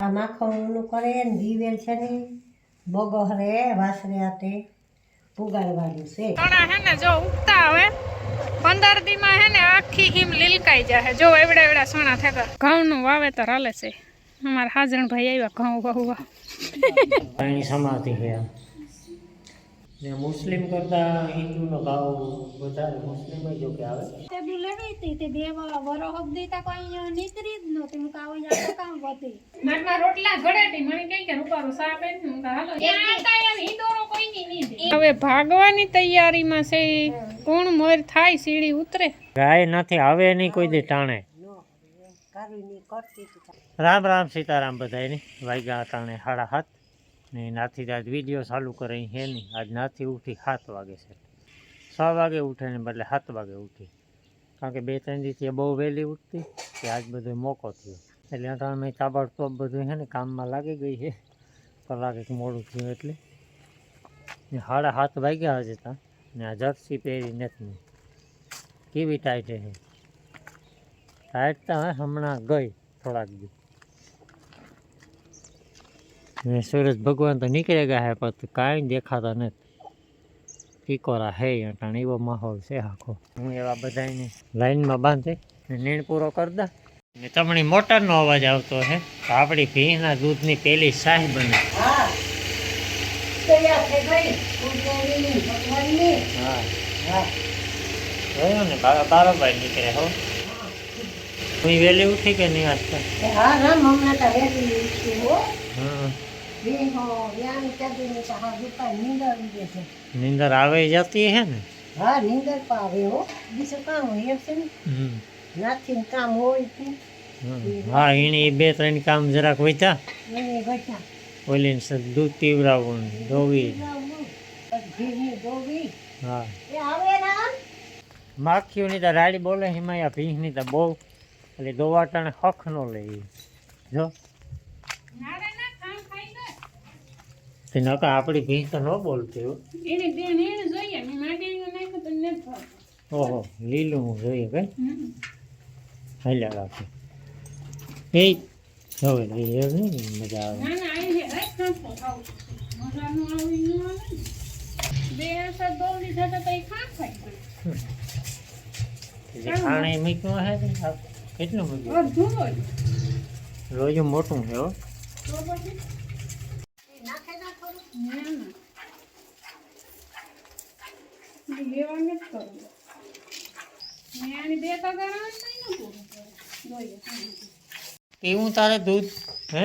આ માખણનું કરે ને દિવેલ છે ને બગો હરે વાસરે આતે પુગાડવાનું છે. ચણા હે ને જો ઉગતા આવે પંદર દીમાં હે ને આખી હિમ લીલકાઈ જાય જો એવડા એવડા સોના થેગા. ઘઉંનું વાવેતર હાલે છે. અમારા હાજર ભાઈ આવ્યા ઘઉં વહુવા એની સમાધિ છે. આમ. ને મુસ્લિમ કરતા હિન્દુનો ભાવ વધારે મુસ્લિમ જો કે આવે. તે બુલેડી હતી તે બે વરો હબદી તા કોઈ નીતરી જ નહોતી. હું કાવ યા કામ વધી. માટમાં રોટલા ઘડેટી મને કઈ કે રૂપારો સા બેન? હું કા હાલો કાંઈ એમ હિંદોરો કોઈની નહીં દે. હવે ભાગવાની તૈયારીમાં છે કોણ મોર થાય સીડી ઉતરે? ગાય નથી હવે નહીં કોઈ દે ટાણે. નો કરવી ની કરતી તી રામ રામ સીતારામ બધાયને. વાગ્યા ટાણે હાડા સાત. ને નાથી આજ વીડિયો ચાલુ કરે હે નહીં? આજ નાથી ઉઠી સાત વાગે છે. છ વાગે ઉઠે ને બદલે સાત વાગે ઉઠી. કારણ કે બે ત્રણ દિવસથી બહુ વહેલી ઉઠતી, કે આજ બધો મોકો થયો. એટલે અટાણે મેં તાબડતોબ બધું છે ને કામમાં લાગી ગઈ છે. કલાક એક મોડું થયું એટલે. ને સાડા સાત વાગ્યા હશે ત્યાં ને આ જર્સી પહેરી નથી કેવી ટાઈટ છે ટાઈટ તો હમણાં ગઈ થોડાક દી ને સૂરજ ભગવાન તો નીકળી ગયા હે પણ કાંઈ દેખાતા નથી. ટીકોરા હે અટાણ એવો માહોલ છે આખો. હું એવા બધાને લાઈનમાં બાંધી ને નીણ પૂરો કરી દા. ને તમને મોટરનો અવાજ આવતો હે આપણી ભીના દૂધની પેલી શાહી બને. હા હા. હા ને બારો બારોબાર નીકળે હો. હું વહેલી ઉઠી કે નહીં આજકાલ એ હા રામ તો વેલી ઉઠી હો. હો નીંદર આવી આવે જતી હે ને? હા નીંદર પાવે હો. બીજું કામ હોય છે ને? નાથી કામ હોય તે. હા એની બે ત્રણ કામ જરાક વધ્યા. ઓલી દૂધ પીવડાવવું ધોવી. દોવી હા. માખીઓની તો રાડી બોલે હિમાયા ભીંસની તો બહુ. એટલે દોવાટાણે હખ નો લે જો. ના તે નકા આપણી ભીંસ તો ન બોલતી હો. એને બે એને જોઈએ મેં માટી નાખ્યું તો નથી ભાવતું. ઓહો લીલું જોઈએ કે. હાલ્યા રાખે એ હવે એ મજા આવે. ના ના અહીં હે રાખ ખાંખો ખાવું મજાનું આવી ન આવે બે સા દોડી થતા તો એ ખાંખ ખાણે મીઠું હે કેટલું મૂક્યું રોજ મોટું છે હો. તો પછી? ના થોડું ના ના એ લેવા નથી કરવું મેં બે આવે પૂરું જોઈએ પીવું તારે દૂધ હે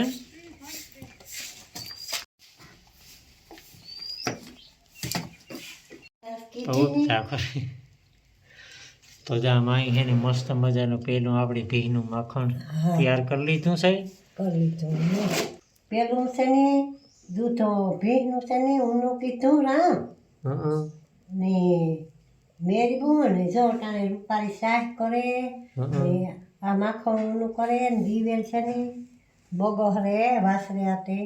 તો જા માઈ હે ને મસ્ત મજાનું પેલું આપણી ભીનું માખણ તૈયાર કરી લીધું છે? કરી લીધું. પેલું છે ને દૂધો ભીનું છે ને ઊનું કીધું રામ? હં ને મેરી બુન જો ટાણે રૂપારી શાક કરે ને આ માખણનું કરે ને દિવેલ છે ને બગો હરે વાસરે આતે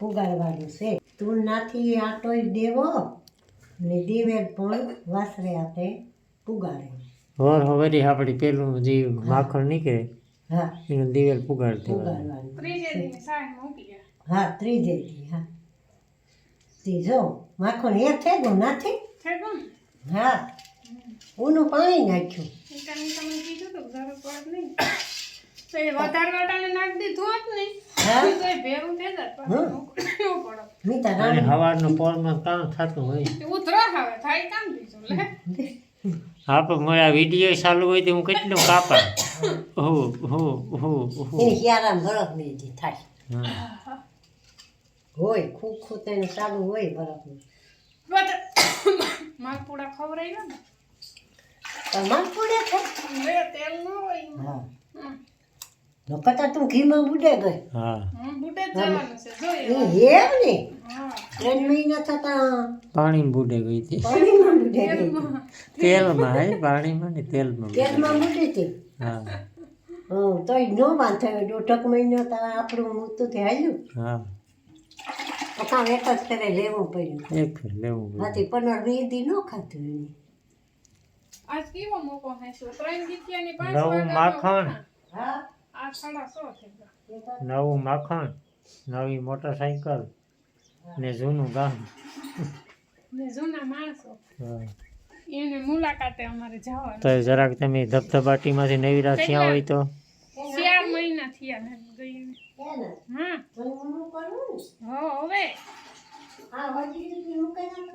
પુગાડવાનું છે. તું નાથી આટોય દેવો ને દિવેલ પણ વાસરે આતે પુગાડે. હોર હોવરી આપણી પેલું જે માખણ નીકળે હા. એનું દિવેલ પુગાડ દેવાનું. પુગાડવાનું હા ત્રીજેથી હા. ત્રીજો માખણ એ થેગું ગયું નથી હા. ઊનું પાણી નાખ્યું. તમે કીધું તો જરૂર પડે નહીં. તો એ વધારે વાટાને નાખી દીધું હોત ને હા. તો એ ભેરું થઈ જાત હમ. પાછું મોકલવું પડે મીતા રાણી સવારનું પોરમાં કામ થતું હોય? તે ઉતરા હવે થાય કામ બીજું લે. આપણે મારા વીડિયો ચાલુ હોય તો હું કેટલું કાપા? હો. હો હો હો બરફ થાય. હા. હોય ખૂબ ખૂબ તેનું ચાલુ હોય બરફનું માલપુડા ખવડાવ્યા ને? તમાર પૂડે તેલ ન હોય હા. હમ. તું ઘીમાં બુડે ગઈ. હા. હમ, જવાનું છે જોઈએ એ ને? ત્રણ મહિના થતા. પાણી બુડે ગઈ હતી. પાણીમાં બુડે તેલમાં. હે? પાણીમાં ને તેલમાં. તેલમાં બુડી હતી? હા. હં તોય નો બાંધે દોઢક મહિનો તો આપણું મૂતું થયું. હા. પકા એક જ ફેરે લેવું પડ્યું. એક ફેર લેવું પડે. હાથી પનર વીધી ન ખાતું એને. આજ કેવો મોકો હે છોકરાને ગીતિયાની પાંચ નવું માખણ. સાડા સો નવું માખણ નવી મોટરસાઇકલ ને જૂનું ગામ. ને જૂના માણસો. એને મુલાકાતે અમારે જવાનું. તો જરાક તમે ધબધબાટીમાંથી નવીરા થયા હોય તો? ચાર મહિના થયા ગઈ ને. ને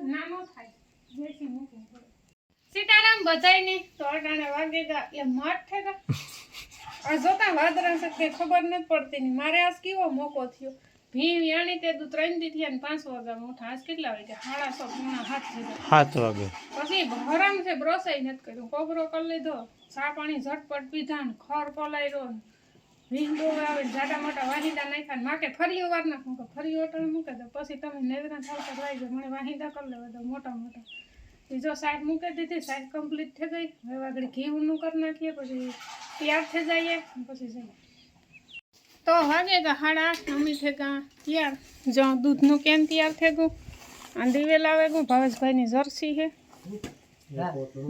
ને ને સીતારામ બધાયને તો અટાણે વાગે ગા એ મઠ છે આ જોતા વાદરા છે ખબર નથી પડતી ની. મારે આજ કેવો મોકો થયો? ભીમ યાણી તે દુ ત્રણ દી થયા ને પાંચ વાગ્યા ઉઠા. આજ કેટલા વાગ્યા સાડા સો પૂણા હાથ થઈ સાત વાગે. પછી હરામ છે બ્રસાઈ નથી કર્યું. કોબરો કરી લીધો. ચા પાણી ઝટપટ પીધા ને ખર પલાયરો ને. ભીંડો આવે જાડા મોટા વાહિંદા નાખ્યા માટે ફરી વાર નાખું કે ફરી ઓટણ મૂકે તો પછી તમે નેદરા થાવ તો લાવી જાઓ મને વાહિંદા કરી લેવા દો મોટા મોટા. બીજો સાઈડ મૂકી દીધી સાઈડ કમ્પ્લીટ થઈ ગઈ. હવે આગળ ઘી ઊનું કરી નાખીએ પછી તૈયાર થઈ જઈએ પછી જઈએ. તો વાગે હાડા સાડા આઠ મમ્મી થઈ ગયા તૈયાર. જો દૂધનું કેન તૈયાર થઈ ગયું. આ દિવેલ આવે ગયું. ભાવેશભાઈની જર્સી છે.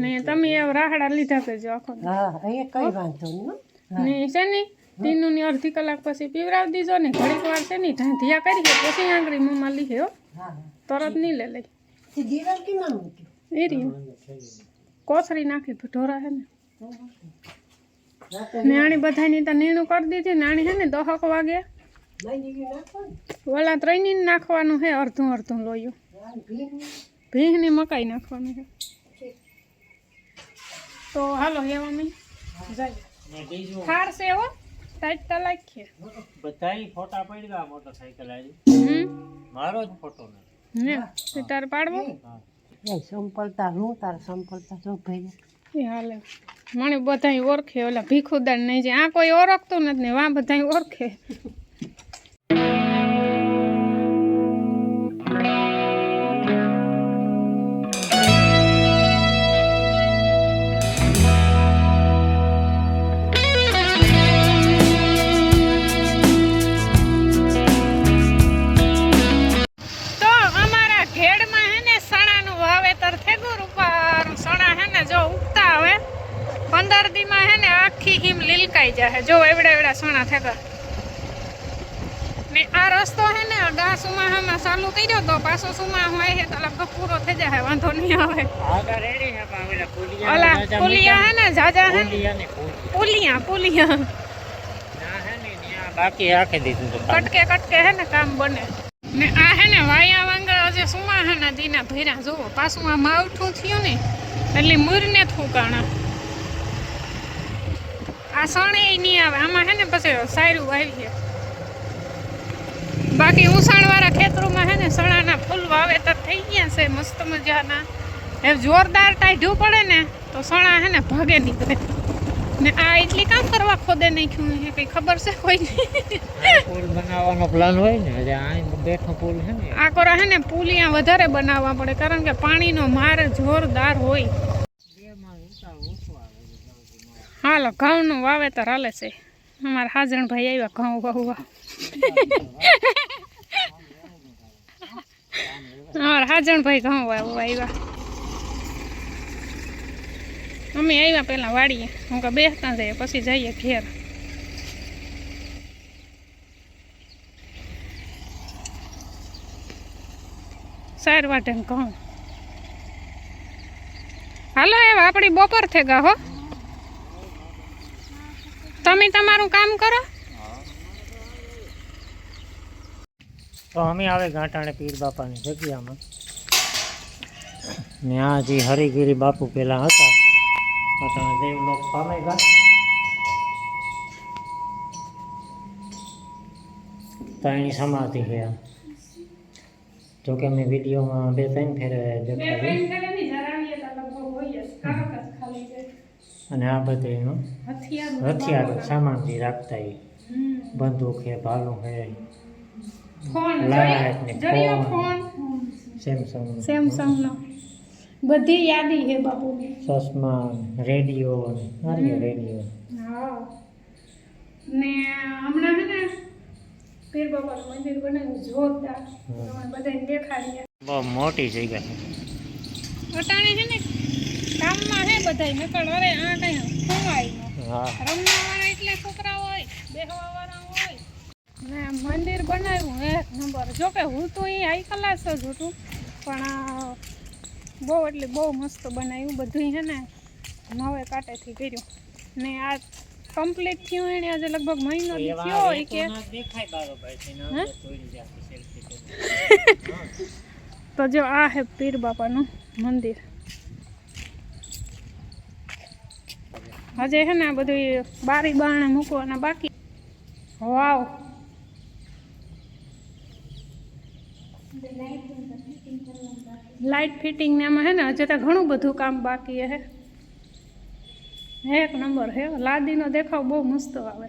ને તમે રાહડા લીધા કરજો આખો દી. હા કઈ વાંધો નહીં ને છે ને તીનું ની અડધી કલાક પછી પીવરાવી દીજો ને ઘડીક વાર છે ને ઢાંધિયા કરીએ પછી આંગળી મોંમાં લીધે હો હા હા. તરત નહીં લે લઈ. તે દિવાલ કેમ ના મૂક્યું? એ રહ્યું. કોથળી નાખી ઢોરા હે ને. રાતે ને આણી બધાની તો નીણું કરી દીધી. ને આણી હે ને દહક વાગે. લઈ દીધી નાખો ને. ઓલા ત્રણની નાખવાનું હે અડધું અડધું લોયું. હા, ભીમ. ભીંગની મકાઈ નાખવાનું છે તો હાલો હે. મમ્મી જાય ને બીજું? થાર છે હો. ટાઈટ તો લાખીએ. બધાય ફોટા પડ્યા મોટરસાઈકલ આજે. મારો જ ફોટો ને. ને તાર તારે પાડવો? એ સંપલતા હું તાર સંપલતા જો ભાઈ એ હાલે. મને બધાય ઓળખે ઓલા ભીખુદાર નહીં જે આ કોઈ ઓળખતું નથી ને વા બધાય ઓળખે. પંદર દીમાં હે ને આખી હિમ લીલકાઈ જાય જો એવડા એવડા સોના થતા ને આ રસ્તો હે ને ગા સુમાહામાં ચાલુ કર્યો તો પાછો સુમાહો હે તો લગભગ પૂરો થઈ જાય વાંધો નહીં આવે. ઓલા પુલિયા હે ને જાજા હે પુલિયા પુલિયા. બાકી રાખી દીધું. કટકે કટકે હે ને કામ બને. ને આ હે ને વાયા વાંગા જે સુમાહાના દીના ભર્યા. જુઓ પાછું આ માવઠું થયું ને એટલે મૂરને થૂકાણા. આ સણે નહીં આવે. આમાં હે ને પછી સાયરું વાવીએ બાકી ઉસાણવાળા ખેતરોમાં હે ને સણાના ફૂલ વાવેતર થઈ ગયા છે મસ્ત મજાના. એ જોરદાર ટાઢ્યું પડે ને તો સણા હે ને ભાગે નીકળે. ને આ એટલી કામ કરવા ખોદે નાખ્યું છે કઈ ખબર છે કોઈ? પુલ બનાવવાનો પ્લાન હોય ને એટલે આ બેઠો પુલ છે ને. આ કોરા હે ને પુલિયા વધારે બનાવવા પડે કારણ કે પાણીનો માર જોરદાર હોય. હાલો, ઘઉંનું વાવેતર હાલે છે. અમારા હાજણભાઈ આવ્યા ઘઉં વાવવા. અમારા હાજણભાઈ ઘઉં વાવવા આવ્યા. અમે આવ્યા પહેલાં વાડીએ. હું કે બેસતા જઈએ, પછી જઈએ ઘેર. સાર વાટે ઘઉં. હાલો, એવા આપણી બપોર થઈ ગયા હો. તમે તમારું કામ કરો. તો અમે આવે ઘાટાણે પીર બાપાની જગ્યામાં. ને આ જે હરિગીરી બાપુ પેલા હતા દેવ દેવલોક પામે ગયા. તાણી સમાધિ છે જોકે મેં વિડીયોમાં બે ત્રણ ફેરે દેખાડી અને આ બધે એનું હથિયારો સામાન જે રાખતા એ. બંદૂક હે ભાલું હે ફોન લાઈટ ને ફોન. સેમસંગ સેમસંગનો બધી યાદી છે બાપુની ચશ્મા રેડિયો હારી રેડિયો. હા. ને હમણાં હે ને પીર બાપાનું મંદિર બનાવ્યું જોરદાર. બધાને દેખાડીએ. બહુ મોટી જગ્યા છે. અટાણે છે ને કામમાં હે બધાય નકળ અરે આ કઈ ખોવાય ન. હા. રમવાવાળા એટલે છોકરાઓ હોય બેહવાવાળા હોય. ને મંદિર બનાવ્યું એક નંબર. જોકે હું તો અહીં હાઈ ક્લાસ જ હતું પણ આ બહુ એટલે બહુ મસ્ત બનાવ્યું બધું હે ને નવે કાંટેથી કર્યું. ને આ કમ્પ્લીટ થયું એને આજે લગભગ મહિનો થયો હોય કે તો જો આ હે પીર બાપાનું મંદિર. હજે છે ને બધું બારી બારણે મૂકવાના બાકી. વાવ. લાઇટ ફિટિંગ ને એમાં હે ને હજે તો ઘણું બધું કામ બાકી હે. એક નંબર હે. લાદીનો દેખાવ બહુ મસ્ત આવે.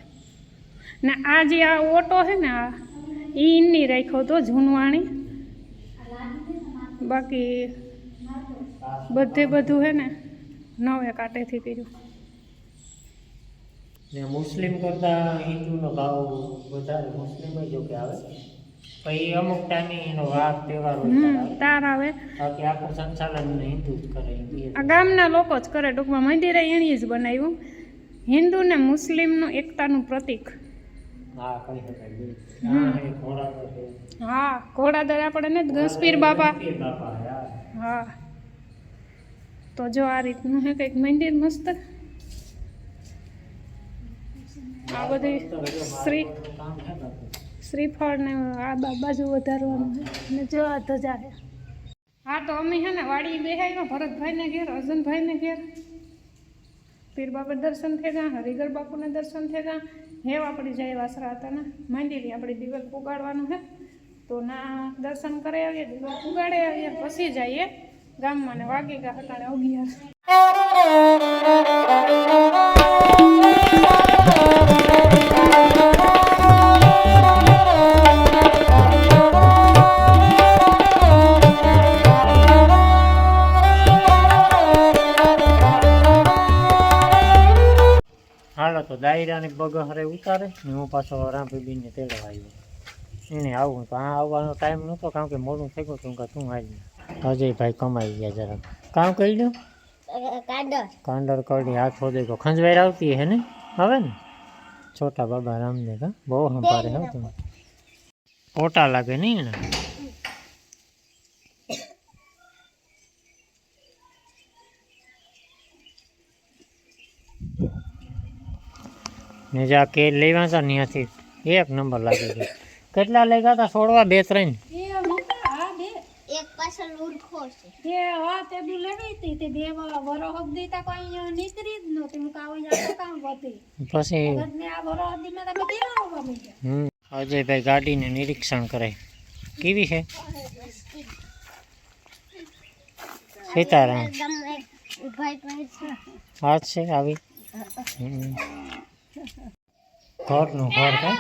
ને આ જે આ ઓટો હે ને આ, ઈ ઇન્ની રાખ્યો તો જૂનવાણી. બાકી બધે બધું હે ને નવે કાંટેથી કર્યું. ને મુસ્લિમ કરતાં હિન્દુનો ભાવ વધારે મુસ્લિમ જ જોકે આવે. પછી અમુક ટાઈમે એનો વાર તહેવાર. તાર આવે. બાકી આખું સંચાલન હિન્દુ જ કરે આ ગામના લોકો જ કરે ટૂંકમાં મંદિરે એણી જ બનાવ્યું. હિન્દુ ને મુસ્લિમનું એકતાનું પ્રતીક. હા કહી શકાય હા ઘોડાદર આપણે ને ગસપીર બાપા. હા. તો જો આ રીતનું હે કંઈક મંદિર મસ્ત. આ બધી શ્રી કામ છે બાકી. શ્રીફળ ને આ બા- બાજુ વધારવાનું છે. ને જો આ ધજા છે. હા, તો અમે છે ને વાડી બેહાયો ભરતભાઈને ઘેર, અર્જુનભાઈને ઘેર. પીર બાપા દર્શન થઈ ગયા, હરિગર બાપુને દર્શન થઈ ગયા. હેવ આપણી જય વાસરા હતા ને માંડેલી આપણી દિવાલ પુગાડવાનું છે. તો ના દર્શન કરી આવીએ દિવાલ પુગાડે આવીએ, પછી જઈએ ગામમાં ને વાગી ગયા હતા અગિયાર. તો દાયરાની બગહરે ઉતારે ને હું પાછો રામપીબીને તેડવા આવ્યો. એને આવું તો આ આવવાનો ટાઈમ નહોતો કારણ કે મોડું થઈ ગયું કે તું આવી અજયભાઈ કમાઈ ગયા જરા કામ કરી દો કાંડર કડી હાથ હોદે તો ખંજવાઈ આવતી હે ને? હવે ને? છોટા બાબા રામને હા બહુ સંભાળે હો તમે. પોટા લાગે નહીં ને ને જા કે લેવા હતા ત્યાંથી એક નંબર લાગી ગયો કેટલા લેગા હતા છોડવા બે ત્રણ? છે. આ અજયભાઈ ગાડીને નિરીક્ષણ કરે. કેવી છે? સીતારામ. છે. હાથ છે આવી? હમ. ઘરનું ઘર કે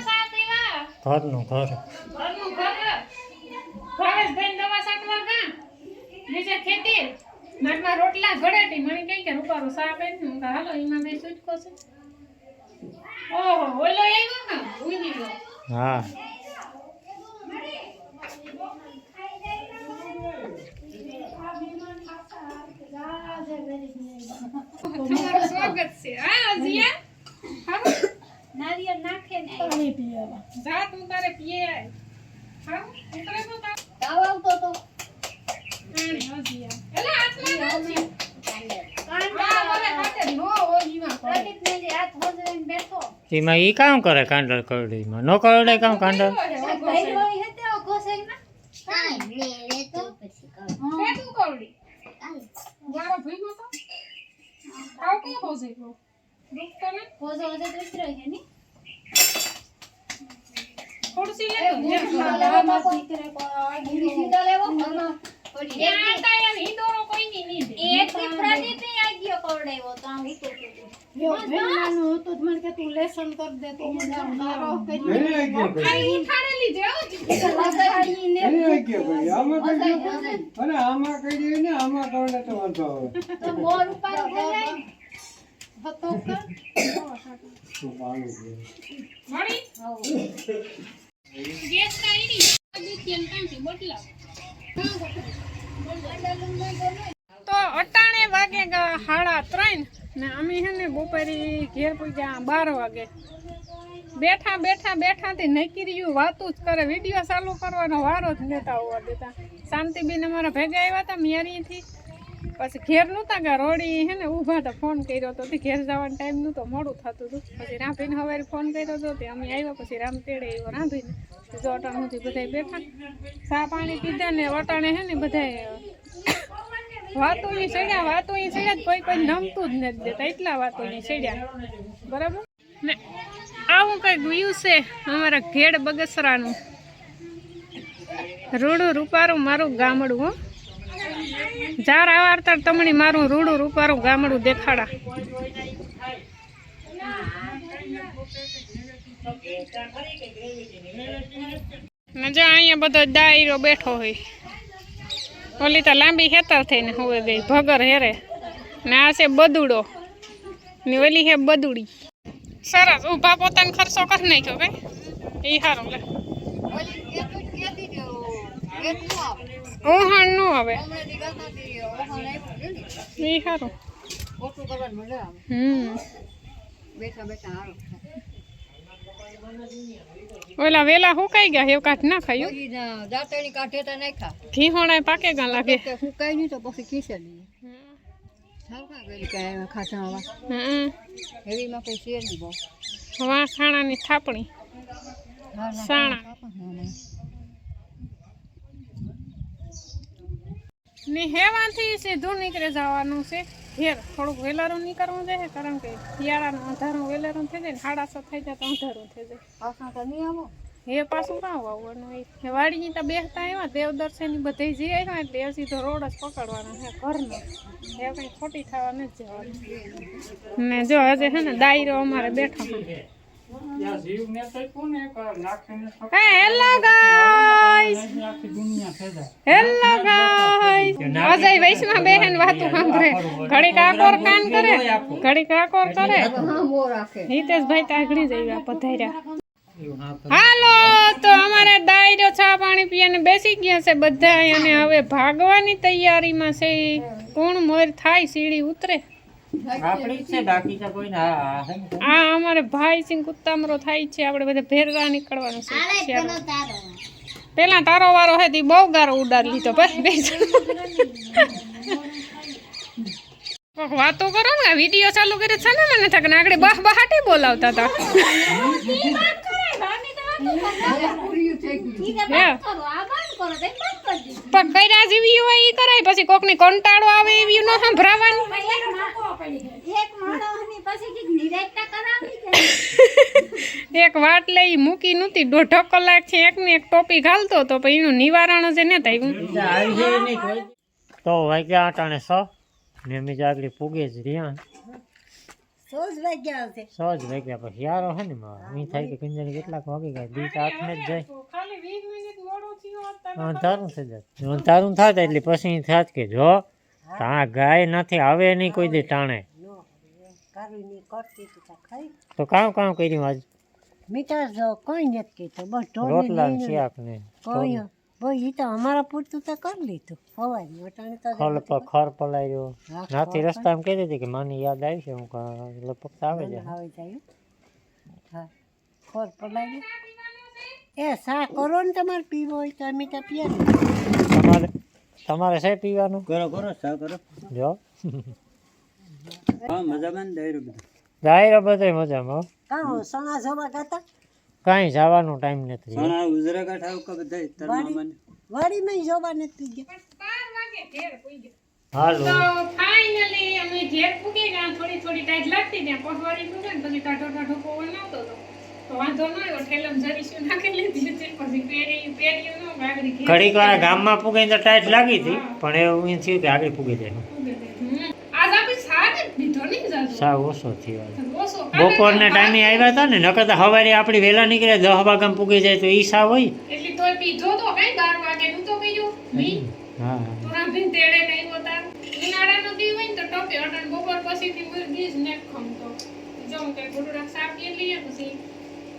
ઘરનું ઘર. માટમાં રોટલા ઘડેટી. મને કઈ કે રૂપારો સા પે હું કહા હાલો એમાં બે સુટકો છે. ઓહો ઓલો આવ્યો ને? ગયો. હા તમારું સ્વાગત છે હા અજિયા હા નારિયેળ નાખે ને પાણી પીવા જા તું તારે પીએ આય હા ઉતરે તો તા તાવ આવતો તો પાણી અજિયા એલા હાથમાં નાખી કાંડા હા મને હાથે નો ઓલીમાં પડે પ્રદીપ ને જે હાથ હોજરીને બેઠો એમાં એ કામ કરે કાંડર કરડીમાં. ન કરડે કામ કાંડર ભાઈ રોઈ હતે કાઈ ને તો પછી કર કે તું આવ કે કો તો ને હોજો હોજો તો જેમ લેવામાં કોઈ કરે કોઈ સીધો લેવો પડી ત્યાં આતા યાર હિંદોરો કોઈ ની ની દે એક થી પ્રદીપ ને આ ગયો કવડાવ્યો આમ ઉઠાડેલી હો જી. અને આમાં કહી દે ને? આમાં કોરડે તો વાંધો આવે. તો મોર ઉપર થઈ હતો કે? શું પાણી છે? મળી? ગેસ ના ઈડી દુખી કાંથી બદલાવ તો અટાણે વાગે સાડા ત્રણ. ને અમે છે ને બપોરે ઘેર પૂગ્યા બાર વાગે. બેઠા બેઠા બેઠા થી નક્કી રહ્યું, વાતું જ કરે. વીડિયો ચાલુ કરવાનો વારો જ લેતા હોવા દેતા. શાંતિબેન અમારા ભેગા આવ્યા હતા મિયારીથી પછી ઘેર નહોતા કે રોડી હે ને ઊભા હતા, ફોન કર્યો હતો તે ઘેર જવાનો ટાઈમ નહોતો, મોડું થતું હતું. પછી રાંધીને સવારે ફોન કર્યો હતો તે અમે આવ્યા, પછી રામ તેડે આવ્યો રાંધીને જો અટાણ બધા બેઠા. ચા પાણી પીધા ને વટાણે હે ને બધા વાતો ની ચડ્યા વાતો ની ચડ્યા કોઈ કોઈ નમતું જ નથી દેતા. એટલા વાતો ની ચડ્યા બરાબર? ને આવું કઈ ગયું છે અમારા ઘેડ બગસરાનું. રૂડું રૂપારું મારું ગામડું, હો. જાર આવારતા તમને મારું રૂડું રૂપારું ગામડું દેખાડા. મજા અહીંયા બધો ડાયરો બેઠો હોય. ઓલી તો લાંબી હેતર થઈને હવે ગઈ ભગર હેરે. ને આ છે બદુડો. ને ઓલી હે બદુડી. સરસ ઊભા પોતાનો ખર્ચો કરી નાખ્યો ભાઈ એ સારું લે. ઓહણનું હવે એ સારું હમ. ઓલા વેલા હુકાઈ ગયા? એવું કાઠ ના ખાયું? દાંતણી કાઢે તો નહીં ખા ઘી હોણે પાકે ગા લાગે. સુકાઈ નહીં તો પછી ખીસે નહીં સારું ની થાપણી સાણા. ને હેવાથી સીધું નીકળે જવાનું છે. ઘેર થોડુંક વહેલારું નીકળવું જોઈએ કારણ કે શિયાળાનું અંધારું વહેલારું થઈ જાય ને સાડા થઈ જાય તો અંધારું થઈ જાય. પાછા તો નહીં આવો? એ પાછું કાં વાવવાનું એ વાડીની તો બેસતા આવ્યા દેવદર્શન બધે જે આવ્યા એટલે એ સીધો રોડ જ પકડવાનો છે ઘરનો. એ કંઈ ખોટી થવા નથી જવાનું. ને જો હજે છે ને દાયરો અમારે બેઠો hello guys hello guys Ajay Vaishnav બેહેન વાતું સાંભળે. ઘડી કાકોર કાન કરે. ઘડી કાકોર કરે. હિતેશભાઈ તાગડી જઈ પધાર્યા. હાલો તો અમારે દાયરો ચા પાણી પીને બેસી ગયા છે બધા અને હવે ભાગવાની તૈયારીમાં છે. કોણ મોર થાય સીડી ઉતરે? આપણી છે બાકી તો કોઈ ના આ અમારે ભાઈ સિંહ કુત્તામરો થાય છે આપણે બધા ભેરરા નીકળવાનું છે પેલા તારો. વારો હે તી બહુ ગારો ઉડાડી લીધો ભાઈ બે વાતો કરો ને વીડિયો ચાલુ કરે છે ને મને થાક આગળ બાહ બહાટી બોલાવતા હતા. હે કરો આ બંધ કરો તે બંધ કરી દીધું પણ કર્યા જેવી હોય એ કરાય. પછી કોકની કંટાળો આવે એવી ન સંભળાવાની. એક વાટ લઈ મૂકી નહોતી. દોઢ કલાક છે એક ને એક ટોપી ઘાલતો તો પછી એનું નિવારણ જ ને થાય તો વાગ્યા આટાણે સો. ને અમે આગળ પૂગે જ રહ્યા. સોજ વાગ્યા આવશે સો જ વાગ્યા પછી યારો હે ને માં મી થાય કે કિંજણી કેટલાક વાગી ગયા. દી તો હાથને જ જાય. ખાલી 20 મિનિટ મોડું થયું અંધારું થઈ જાય અંધારું થાય એટલે પછી થાત કે જો તા ગાય નથી આવે નહીં કોઈ દે ટાણે. નો કરવી નહીં કરતી તું કામ કામ કર્યું આજ? મીઠા જો કોઈ નથી કીધું બસ રોટલા ને શાક ને કોઈ ભાઈ એ તો અમારા પૂરતું તો કરી લીધું. સવારે વટાણે તો ખલ પર ખર પલાર્યો હા, નાથી રસ્તામાં કહી દીધી કે મને યાદ આવી છે હું લગભગ તો આવે છે. આવે જાય હા ખોર પલાવી એ સા કરો ને તમારે પીવો હોય તો અમે તો પીએ તમારે તમારે છે પીવાનું? કરો કરો સા કરો. જો. હા મજામાં દાયરો બધું. દાયરો બધે મજામાં હો. કાં સણા જવા ગાતા? કાંઈ જવાનો ટાઈમ નથી. રહ્યો. સોના ઉજરા કાઠા ઉકા બધા તરમામાને વાડીમાં જવા નથી ગયા. બાર વાગે ઘેર પૂગ્યા. હાલો. તો ફાઇનલી અમે ઘેર પૂગી ગયા થોડી થોડી ટાઈટ લાગતી ત્યાં પહોંચવાડી પૂગે ને પછી ટાઢો ટાઢો પવન આવતો હતો. તો વાંધો ન આવ્યો ઠેલમ જરીશું નાખી લીધી હતી. પછી પેરી પેરીયું ન ગાગરી ઘડીક વાર ગામમાં પૂગે તો ટાઈટ લાગી હતી પણ એવું થયું કે આગળ પૂગી જાય પૂગે ગઈ. હમ. આજ આપણે શાક જ પીધો નહીં જાજો. સાવ ઓછો થયો બપોરના ટાઈમે આવ્યા હતા ને નકર તો સવારે આપણી વહેલા નીકળે દસ વાગ્યા પૂગી જાય તો ઈ સાવ હોય. એટલી તોય પીધો તો કઈ બાર વાગે નું તો પીધું. મી હા. તો તો.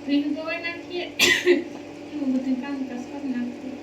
પછી ધોઈ નાખીએ. બધું કામ કરી નાખીએ.